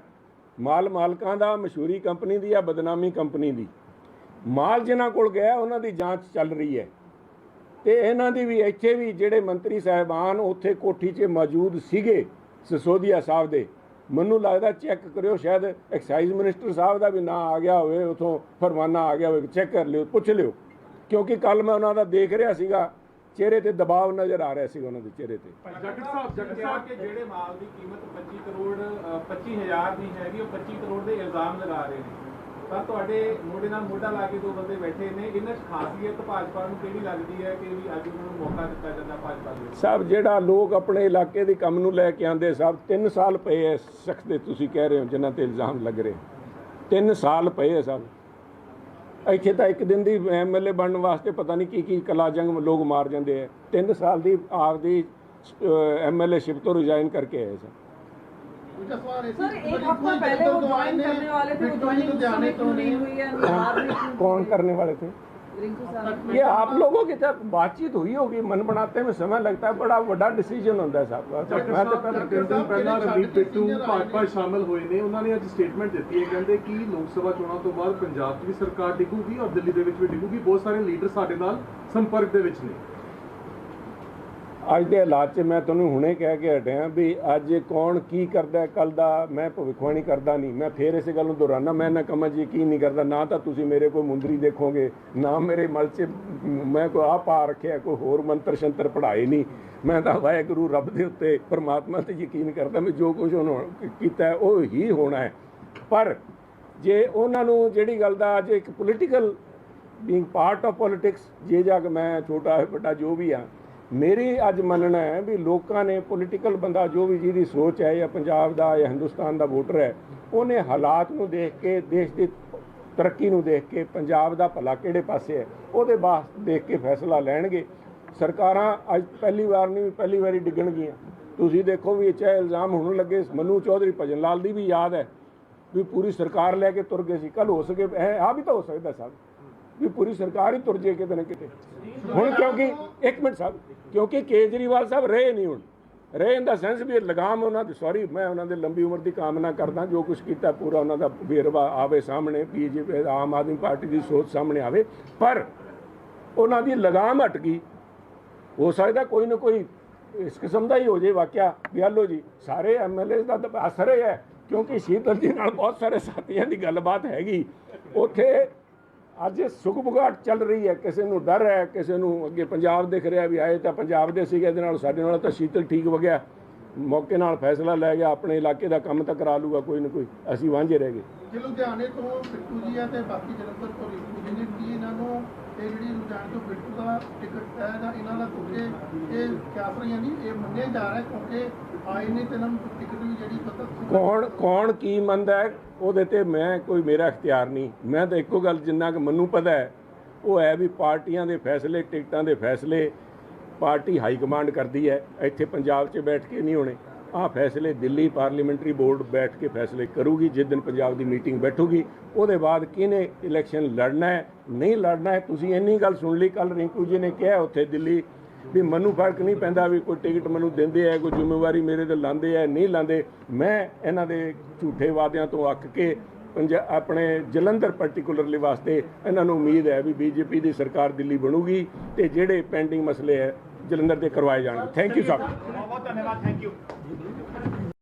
ਮਾਲ ਮਾਲਕਾਂ ਦਾ, ਮਸ਼ਹੂਰੀ ਕੰਪਨੀ ਦੀ ਜਾਂ ਬਦਨਾਮੀ ਕੰਪਨੀ ਦੀ। ਮਾਲ ਜਿਨ੍ਹਾਂ ਕੋਲ ਗਿਆ, ਉਹਨਾਂ ਦੀ ਜਾਂਚ ਚੱਲ ਰਹੀ ਹੈ। ਤੇ ਇਹਨਾਂ ਦੀ ਵੀ ਇੱਥੇ ਵੀ ਜਿਹੜੇ ਮੰਤਰੀ ਸਾਹਿਬਾਨ ਉੱਥੇ ਕੋਠੀ 'ਚ ਮੌਜੂਦ ਸੀਗੇ ਸਿਸੋਦੀਆ ਸਾਹਿਬ ਦੇ ਮੈਨੂੰ ਲੱਗਦਾ ਚੈੱਕ ਕਰਿਓ ਸ਼ਾਇਦ ਐਕਸਾਈਜ਼ ਮਿਨਿਸਟਰ ਸਾਹਿਬ ਦਾ ਵੀ ਨਾਂ ਆ ਗਿਆ ਹੋਵੇ ਉਥੋਂ ਫਰਮਾਨਾ ਆ ਗਿਆ ਹੋਵੇ ਚੈੱਕ ਕਰ ਲਿਓ ਪੁੱਛ ਲਿਓ। ਕਿਉਂਕਿ ਕੱਲ ਮੈਂ ਉਹਨਾਂ ਦਾ ਦੇਖ ਰਿਹਾ ਸੀਗਾ ਚਿਹਰੇ ਤੇ ਦਬਾਅ ਨਜ਼ਰ ਆ ਰਿਹਾ ਸੀਗਾ ਉਹਨਾਂ ਦੇ ਚਿਹਰੇ ਤੇ। ਜਗਤ ਸਾਹਿਬ ਜਗਤ ਸਾਹਿਬ ਕਿ ਜਿਹੜੇ ਮਾਲ ਦੀ ਕੀਮਤ 25 ਕਰੋੜ ਅ, 25000 ਦੀ ਹੈਗੀ ਉਹ 25 ਕਰੋੜ ਦੇ ਇਲਜ਼ਾਮ ਲਗਾ ਰਹੇ ਨੇ। ਤਾਂ ਤੁਹਾਡੇ ਮੋਢੇ ਨਾਲ ਮੋਢਾ ਲਾ ਕੇ ਦੋ ਬੰਦੇ ਬੈਠੇ ਨੇ, ਇਹਨਾਂ 'ਚ ਖਾਸੀਅਤ ਭਾਜਪਾ ਨੂੰ ਕਿਹੜੀ ਲੱਗਦੀ ਹੈ ਕਿ ਵੀ ਅੱਜ ਉਹਨਾਂ ਨੂੰ ਮੌਕਾ ਦਿੱਤਾ ਜਾਂਦਾ ਭਾਜਪਾ ਦੇ ਸਾਹਿਬ ਜਿਹੜਾ ਲੋਕ ਆਪਣੇ ਇਲਾਕੇ ਦੇ ਕੰਮ ਨੂੰ ਲੈ ਕੇ ਆਂਦੇ ਸਾਹਿਬ 3 ਸਾਲ ਪਏ ਐ ਸਖ਼ਤ ਦੇ ਤੁਸੀਂ ਕਹਿ ਰਹੇ ਹੋ, ਜਿਨ੍ਹਾਂ ਤੇ ਇਲਜ਼ਾਮ ਲੱਗ ਰਹੇ। 3 ਸਾਲ ਪਏ ਐ ਸਾਹਿਬ ਇੱਥੇ ਤਾਂ ਇੱਕ ਦਿਨ ਦੀ ਐਮਐਲਏ ਬਣਨ ਵਾਸਤੇ ਪਤਾ ਨਹੀਂ ਕੀ ਕੀ ਕਲਾ ਜੰਗ ਲੋਕ ਮਾਰ ਜਾਂਦੇ ਐ। 3 ਸਾਲ ਦੀ ਆਪਦੀ ਐਮਐਲਏ ਸ਼ਿਪ ਤੋਂ ਰਿਜ਼ਾਈਨ ਕਰਕੇ ਆਏ ਸਰ ਦੂਜਾ ਸਵਾਲ ਇਹ सर ਸੀ एक हफ्ता पहले वो ज्वाइन करने वाले थे वो ज्वाइनिंग लुधियाने तो नहीं हुई है बिहार में क्यों- कौन करने वाले थे रिंकू साहब ये आप लोगों के साथ बातचीत हुई होगी मन बनाते में समय लगता है बड़ा बड़ा डिसीजन होता है साहब मैं तो पहले ਤਿੰਨ ਦਿਨ ਪਹਿਲਾਂ ਰਣਦੀਪ ਬਿੱਟੂ ਭਾਜਪਾ ਸ਼ਾਮਲ ਹੋਏ ਨੇ ਉਹਨਾਂ ਨੇ ਅੱਜ ਸਟੇਟਮੈਂਟ ਦਿੱਤੀ ਹੈ ਕਹਿੰਦੇ ਕਿ ਲੋਕ ਸਭਾ ਚੋਣਾਂ ਤੋਂ ਬਾਅਦ ਪੰਜਾਬ 'ਚ ਵੀ ਸਰਕਾਰ ਡਿੱਗੂਗੀ ਔਰ ਦਿੱਲੀ ਦੇ ਵਿੱਚ ਵੀ ਡਿੱਗੂਗੀ ਬਹੁਤ ਸਾਰੇ ਲੀਡਰ ਸਾਡੇ ਨਾਲ ਸੰਪਰਕ ਦੇ ਵਿੱਚ ਨੇ ਅੱਜ ਦੇ ਹਾਲਾਤ 'ਚ ਮੈਂ ਤੁਹਾਨੂੰ ਹੁਣੇ ਕਹਿ ਕੇ ਹਟਿਆ ਵੀ ਅੱਜ ਕੌਣ ਕੀ ਕਰਦਾ ਕੱਲ ਦਾ ਮੈਂ ਭਵਿੱਖਬਾਣੀ ਕਰਦਾ ਨਹੀਂ। ਮੈਂ ਫੇਰ ਇਸੇ ਗੱਲ ਨੂੰ ਦੁਹਰਾਨਾ ਮੈਂ ਨਾ ਕਮਾਂ ਜੀ ਯਕੀਨ ਨਹੀਂ ਕਰਦਾ, ਨਾ ਤਾਂ ਤੁਸੀਂ ਮੇਰੇ ਕੋਲ ਮੁੰਦਰੀ ਦੇਖੋਗੇ, ਨਾ ਮੇਰੇ ਮਲ 'ਚ ਮੈਂ ਕੋਈ ਆ ਪਾ ਰੱਖਿਆ, ਕੋਈ ਹੋਰ ਮੰਤਰ ਸ਼ੰਤਰ ਪੜ੍ਹਾਏ ਨਹੀਂ। ਮੈਂ ਤਾਂ ਵਾਹਿਗੁਰੂ ਰੱਬ ਦੇ ਉੱਤੇ ਪਰਮਾਤਮਾ ਤੇ ਯਕੀਨ ਕਰਦਾ, ਮੈਂ ਜੋ ਕੁਝ ਉਹਨੇ ਕੀਤਾ ਉਹ ਹੀ ਹੋਣਾ ਹੈ। ਪਰ ਜੇ ਉਹਨਾਂ ਨੂੰ ਜਿਹੜੀ ਗੱਲ ਦਾ ਅੱਜ ਇੱਕ political being part of politics ਜੇ ਜਾ ਕੇ ਮੈਂ ਛੋਟਾ, ਵੱਡਾ ਜੋ ਵੀ ਆ ਮੇਰੀ ਅੱਜ ਮੰਨਣਾ ਹੈ ਵੀ ਲੋਕਾਂ ਨੇ ਪੋਲੀਟੀਕਲ ਬੰਦਾ ਜੋ ਵੀ ਜਿਹਦੀ ਸੋਚ ਹੈ, ਜਾਂ ਪੰਜਾਬ ਦਾ, ਜਾਂ ਹਿੰਦੁਸਤਾਨ ਦਾ ਵੋਟਰ ਹੈ, ਉਹਨੇ ਹਾਲਾਤ ਨੂੰ ਦੇਖ ਕੇ, ਦੇਸ਼ ਦੀ ਤਰੱਕੀ ਨੂੰ ਦੇਖ ਕੇ, ਪੰਜਾਬ ਦਾ ਭਲਾ ਕਿਹੜੇ ਪਾਸੇ ਹੈ, ਉਹਦੇ ਬਾਅਦ ਦੇਖ ਕੇ ਫੈਸਲਾ ਲੈਣਗੇ। ਸਰਕਾਰਾਂ ਅੱਜ ਪਹਿਲੀ ਵਾਰ ਨਹੀਂ, ਪਹਿਲੀ ਵਾਰੀ ਡਿੱਗਣਗੀਆਂ। ਤੁਸੀਂ ਦੇਖੋ ਵੀ ਇਹ ਚਾਹੇ ਇਲਜ਼ਾਮ ਹੁਣ ਲੱਗੇ, ਮਨੂ ਚੌਧਰੀ ਭਜਨ ਲਾਲ ਦੀ ਵੀ ਯਾਦ ਹੈ, ਵੀ ਪੂਰੀ ਸਰਕਾਰ ਲੈ ਕੇ ਤੁਰ ਗਏ ਸੀ। ਕੱਲ ਹੋ ਸਕੇ, ਇਹ ਆ ਵੀ ਤਾਂ ਹੋ ਸਕਦਾ ਸਾਹਿਬ ਵੀ ਪੂਰੀ ਸਰਕਾਰ ਹੀ ਤੁਰ ਜੇ ਕਿਤੇ ਨਾ ਕਿਤੇ। ਹੁਣ ਕਿਉਂਕਿ, ਇੱਕ ਮਿੰਟ ਸਾਹਿਬ, ਕਿਉਂਕਿ ਕੇਜਰੀਵਾਲ ਸਾਹਿਬ ਰਹੇ ਨਹੀਂ ਹੁਣ। ਰਹੇ ਇਨ ਦਾ ਸੈਂਸ ਵੀ ਲਗਾਮ ਉਹਨਾਂ ਦੀ ਸੌਰੀ ਮੈਂ ਉਹਨਾਂ ਦੇ ਲੰਬੀ ਉਮਰ ਦੀ ਕਾਮਨਾ ਕਰਦਾ, ਜੋ ਕੁਝ ਕੀਤਾ ਪੂਰਾ ਉਹਨਾਂ ਦਾ ਵੇਰਵਾ ਆਵੇ ਸਾਹਮਣੇ, ਬੀਜੇਪੀ, ਆਮ ਆਦਮੀ ਪਾਰਟੀ ਦੀ ਸੋਚ ਸਾਹਮਣੇ ਆਵੇ। ਪਰ ਉਹਨਾਂ ਦੀ ਲਗਾਮ ਹਟ ਗਈ। ਹੋ ਸਕਦਾ ਕੋਈ ਨਾ ਕੋਈ ਇਸ ਕਿਸਮ ਦਾ ਹੀ ਹੋ ਜੇ ਵਾਕਿਆ। ਵੀ ਆਹ ਜੀ, ਸਾਰੇ ਐਮਐਲਏ ਦਾ ਤਾਂ ਅਸਰ ਹੀ ਹੈ, ਕਿਉਂਕਿ ਸ਼ੀਤਲ ਜੀ ਨਾਲ ਬਹੁਤ ਸਾਰੇ ਸਾਥੀਆਂ ਦੀ ਗੱਲਬਾਤ ਹੈਗੀ। ਉੱਥੇ ਅੱਜ ਸੁਖਬੁਗਾਟ ਚੱਲ ਰਹੀ ਹੈ, ਕਿਸੇ ਨੂੰ ਡਰ ਹੈ, ਕਿਸੇ ਨੂੰ ਅੱਗੇ ਪੰਜਾਬ ਦਿਖ ਰਿਹਾ ਵੀ ਆਏ ਤਾਂ ਪੰਜਾਬ ਦੇ ਸੀਗੇ, ਇਹਦੇ ਨਾਲ ਸਾਡੇ ਨਾਲ ਤਾਂ ਸ਼ੀਤਲ ਠੀਕ ਹੋ ਗਿਆ ਮੌਕੇ ਨਾਲ ਫੈਸਲਾ ਲੈ ਗਿਆ, ਆਪਣੇ ਇਲਾਕੇ ਦਾ ਕੰਮ ਤਾਂ ਕਰਾ ਲੂਗਾ ਕੋਈ ਨਾ ਕੋਈ, ਅਸੀਂ ਵਾਂਝੇ ਰਹਿ ਗਏ। ਜੇ ਲੁਧਿਆਣੇ ਤੋਂ ਬਿੱਟੂ ਜੀ ਆ ਤੇ ਬਾਕੀ ਜਲੰਧਰ ਤੋਂ ਰਿੰਕੂ ਜੀ ਨੇ ਕੀ ਇਹਨਾਂ ਜਿਹੜੀ ਲੁਧਿਆਣੇ ਤੋਂ ਬਿੱਟੂ ਦਾ ਟਿਕਟ ਹੈ ਜਾਂ ਇਹਨਾਂ ਦਾ ਕਿਉਂਕਿ ਇਹ ਕਿਆਸ ਨਹੀਂ ਇਹ ਮੰਨਿਆ ਜਾ ਰਿਹਾ ਕਿਉਂਕਿ ਆਏ ਨੇ ਤੇ ਇਹਨਾਂ ਨੂੰ ਟਿਕਟ ਵੀ ਜਿਹੜੀ ਪਤਾ ਕੌਣ ਕੌਣ ਕੀ ਮੰਨਦਾ ਹੈ, ਉਹਦੇ ਤੇ ਮੈਂ ਕੋਈ ਮੇਰਾ ਇਖਤਿਆਰ ਨਹੀਂ। ਮੈਂ ਤਾਂ ਇੱਕੋ ਗੱਲ ਜਿੰਨਾ ਕਿ ਮੈਨੂੰ ਪਤਾ ਹੈ, ਉਹ ਹੈ ਵੀ ਪਾਰਟੀਆਂ ਦੇ ਫੈਸਲੇ, ਟਿਕਟਾਂ ਦੇ ਫੈਸਲੇ, ਪਾਰਟੀ ਹਾਈ ਕਮਾਂਡ ਕਰਦੀ ਹੈ, ਇੱਥੇ ਪੰਜਾਬ 'ਚ ਬੈਠ ਕੇ ਨਹੀਂ ਹੋਣੇ। ਆਹ ਫੈਸਲੇ ਦਿੱਲੀ ਪਾਰਲੀਮੈਂਟਰੀ ਬੋਰਡ ਬੈਠ ਕੇ ਫੈਸਲੇ ਕਰੂਗੀ, ਜਿਸ ਦਿਨ ਪੰਜਾਬ ਦੀ ਮੀਟਿੰਗ ਬੈਠੂਗੀ, ਉਹਦੇ ਬਾਅਦ ਕਿਹਨੇ ਇਲੈਕਸ਼ਨ ਲੜਨਾ ਹੈ, ਨਹੀਂ ਲੜਨਾ ਹੈ, ਤੁਸੀਂ ਇੰਨੀ ਗੱਲ ਸੁਣ ਲਈ ਕੱਲ ਰਿੰਕੂ ਜੀ ਨੇ ਕਿਹਾ ਉੱਥੇ ਦਿੱਲੀ ਵੀ ਮੈਨੂੰ ਫ਼ਰਕ ਨਹੀਂ ਪੈਂਦਾ ਵੀ ਕੋਈ ਟਿਕਟ ਮੈਨੂੰ ਦਿੰਦੇ ਆ, ਕੋਈ ਜ਼ਿੰਮੇਵਾਰੀ ਮੇਰੇ ਤੇ ਲਾਉਂਦੇ ਆ, ਨਹੀਂ ਲਾਉਂਦੇ ਮੈਂ ਇਹਨਾਂ ਦੇ ਝੂਠੇ ਵਾਅਦਿਆਂ ਤੋਂ ਅੱਕ ਕੇ ਪੰਜਾ, ਆਪਣੇ ਜਲੰਧਰ ਪਾਰਟਿਕੂਲਰਲੀ ਵਾਸਤੇ ਇਹਨਾਂ ਨੂੰ ਉਮੀਦ ਹੈ ਵੀ ਬੀਜੇਪੀ ਦੀ ਸਰਕਾਰ ਦਿੱਲੀ ਬਣੂਗੀ ਤੇ ਜਿਹੜੇ ਪੈਂਡਿੰਗ ਮਸਲੇ ਹੈ ਜਲੰਧਰ ਦੇ ਕਰਵਾਏ ਜਾਣਗੇ। ਥੈਂਕ ਯੂ ਸਰ ਬਹੁਤ ਬਹੁਤ ਧੰਨਵਾਦ ਥੈਂਕ ਯੂ